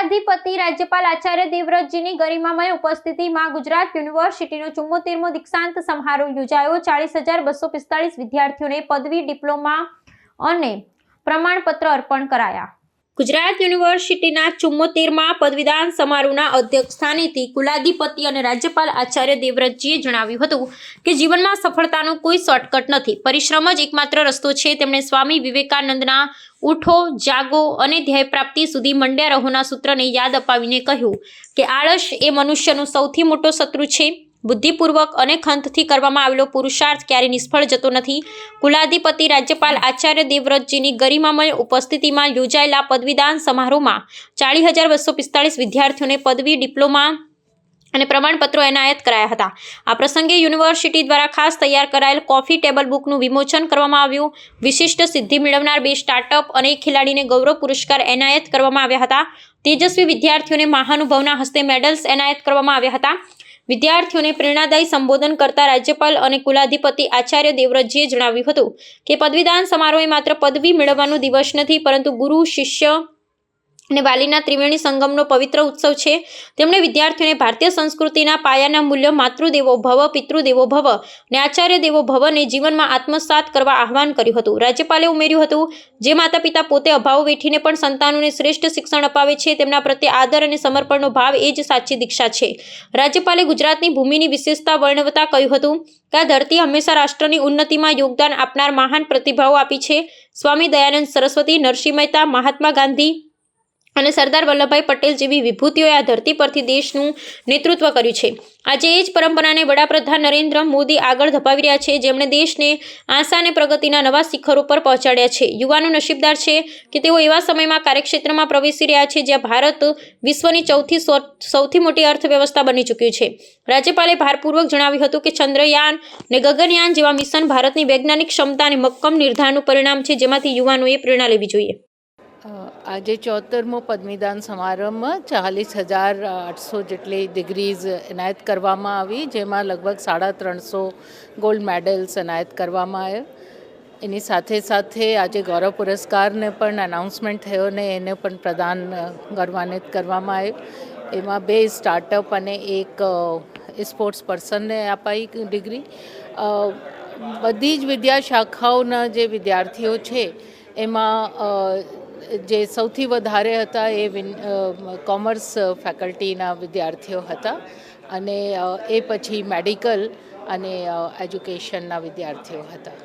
કુલાધિપતિ રાજ્યપાલ આચાર્ય દેવવ્રતજીની ગરિમામય ઉપસ્થિતિમાં ગુજરાત યુનિવર્સિટીનો ચુમ્મોતેરમો દીક્ષાંત સમારોહ યોજાયો ચાલીસ હજાર બસો પિસ્તાળીસ વિદ્યાર્થીઓને પદવી ડિપ્લોમા અને પ્રમાણપત્ર અર્પણ કરાયા ગુજરાત યુનિવર્સિટીના ચુમ્મોતેરમાં પદવીદાન સમારોહના અધ્યક્ષ સ્થાનેથી કુલાધિપતિ અને રાજ્યપાલ આચાર્ય દેવવ્રતજીએ જણાવ્યું હતું કે જીવનમાં સફળતાનો કોઈ શોર્ટકટ નથી. પરિશ્રમ જ એકમાત્ર રસ્તો છે. તેમણે સ્વામી વિવેકાનંદના ઉઠો, જાગો અને ધ્યેય પ્રાપ્તિ સુધી મંડ્યા રહોના સૂત્રને યાદ અપાવીને કહ્યું કે આળસ એ મનુષ્યનું સૌથી મોટો શત્રુ છે. બુદ્ધિપૂર્વક અને ખંતથી કરવામાં આવેલો પુરુષાર્થ ક્યારેય નિષ્ફળ જતો નથી. કુલાધિપતિ રાજ્યપાલ આચાર્ય દેવવ્રતજીની ગરિમામય ઉપસ્થિતિમાં યોજાયેલા પદવીદાન સમારોહમાં ચાલીસ હજાર બસો પિસ્તાળીસ વિદ્યાર્થીઓને પદવી, ડિપ્લોમા અને પ્રમાણપત્રો એનાયત કરાયા હતા. આ પ્રસંગે યુનિવર્સિટી દ્વારા ખાસ તૈયાર કરાયેલ કોફી ટેબલ બુકનું વિમોચન કરવામાં આવ્યું. વિશિષ્ટ સિદ્ધિ મેળવનાર બે સ્ટાર્ટઅપ અને એક ખેલાડીને ગૌરવ પુરસ્કાર એનાયત કરવામાં આવ્યા હતા. તેજસ્વી વિદ્યાર્થીઓને મહાનુભાવના હસ્તે મેડલ્સ એનાયત કરવામાં આવ્યા હતા. વિદ્યાર્થીઓને પ્રેરણાદાયી સંબોધન કરતા રાજ્યપાલ અને કુલાધિપતિ આચાર્ય દેવવ્રતજીએ જણાવ્યું હતું કે પદવીદાન સમારોહ એ માત્ર પદવી મેળવવાનો દિવસ નથી, પરંતુ ગુરુ, શિષ્ય અને વાલીના ત્રિવેણી સંગમનો પવિત્ર ઉત્સવ છે. તેમણે વિદ્યાર્થીઓને ભારતીય સંસ્કૃતિના પાયાના મૂલ્ય માતૃદેવો ભવ, પિતૃદેવો ભવ અને આચાર્ય દેવો ભવને જીવનમાં આત્મસાત કરવા આહવાન કર્યું હતું. રાજ્યપાલે ઉમેર્યું હતું જે માતા પિતા પોતે અભાવ વેઠીને પણ સંતાનોને શ્રેષ્ઠ શિક્ષણ અપાવે છે તેમના પ્રત્યે આદર અને સમર્પણનો ભાવ એ જ સાચી દીક્ષા છે. રાજ્યપાલે ગુજરાતની ભૂમિની વિશેષતા વર્ણવતા કહ્યું હતું કે આ ધરતી હંમેશા રાષ્ટ્રની ઉન્નતિમાં યોગદાન આપનાર મહાન પ્રતિભાઓ આપી છે. સ્વામી દયાનંદ સરસ્વતી, નરસિંહ મહેતા, મહાત્મા ગાંધી અને સરદાર વલ્લભભાઈ પટેલ જેવી વિભૂતિઓએ આ ધરતી પરથી દેશનું નેતૃત્વ કર્યું છે. આજે એ જ પરંપરાને વડાપ્રધાન નરેન્દ્ર મોદી આગળ ધપાવી રહ્યા છે. જેમણે દેશને આશા અને પ્રગતિના નવા શિખરો પર પહોંચાડ્યા છે. યુવાનો નસીબદાર છે કે તેઓ એવા સમયમાં કાર્યક્ષેત્રમાં પ્રવેશી રહ્યા છે જ્યાં ભારત વિશ્વની ચૌથી સૌથી મોટી અર્થવ્યવસ્થા બની ચૂક્યું છે. રાજ્યપાલે ભારપૂર્વક જણાવ્યું હતું કે ચંદ્રયાન ને ગગનયાન જેવા મિશન ભારતની વૈજ્ઞાનિક ક્ષમતા અને મક્કમ નિર્ધારનું પરિણામ છે જેમાંથી યુવાનોએ પ્રેરણા લેવી જોઈએ. આજે ચોતેરમો પદવીદાન સમારંભમાં ચાલીસ હજાર આઠસો જેટલી ડિગ્રીઝ એનાયત કરવામાં આવી, જેમાં લગભગ સાડા ત્રણસો ગોલ્ડ મેડલ્સ એનાયત કરવામાં આવ્યા. એની સાથે સાથે આજે ગૌરવ પુરસ્કારને પણ અનાઉન્સમેન્ટ થયો ને એને પણ પ્રદાન ગૌરવાન્વિત કરવામાં આવ્યું. એમાં બે સ્ટાર્ટઅપ અને એક સ્પોર્ટ્સ પર્સનને અપાઈ ડિગ્રી બધી જ વિદ્યા શાખાઓના જે વિદ્યાર્થીઓ છે, એમાં જે સૌથી વધારે હતા એ વિન- કોમર્સ ફેકલ્ટીના વિદ્યાર્થીઓ હતા અને એ પછી મેડિકલ અને એજ્યુકેશનના વિદ્યાર્થીઓ હતા.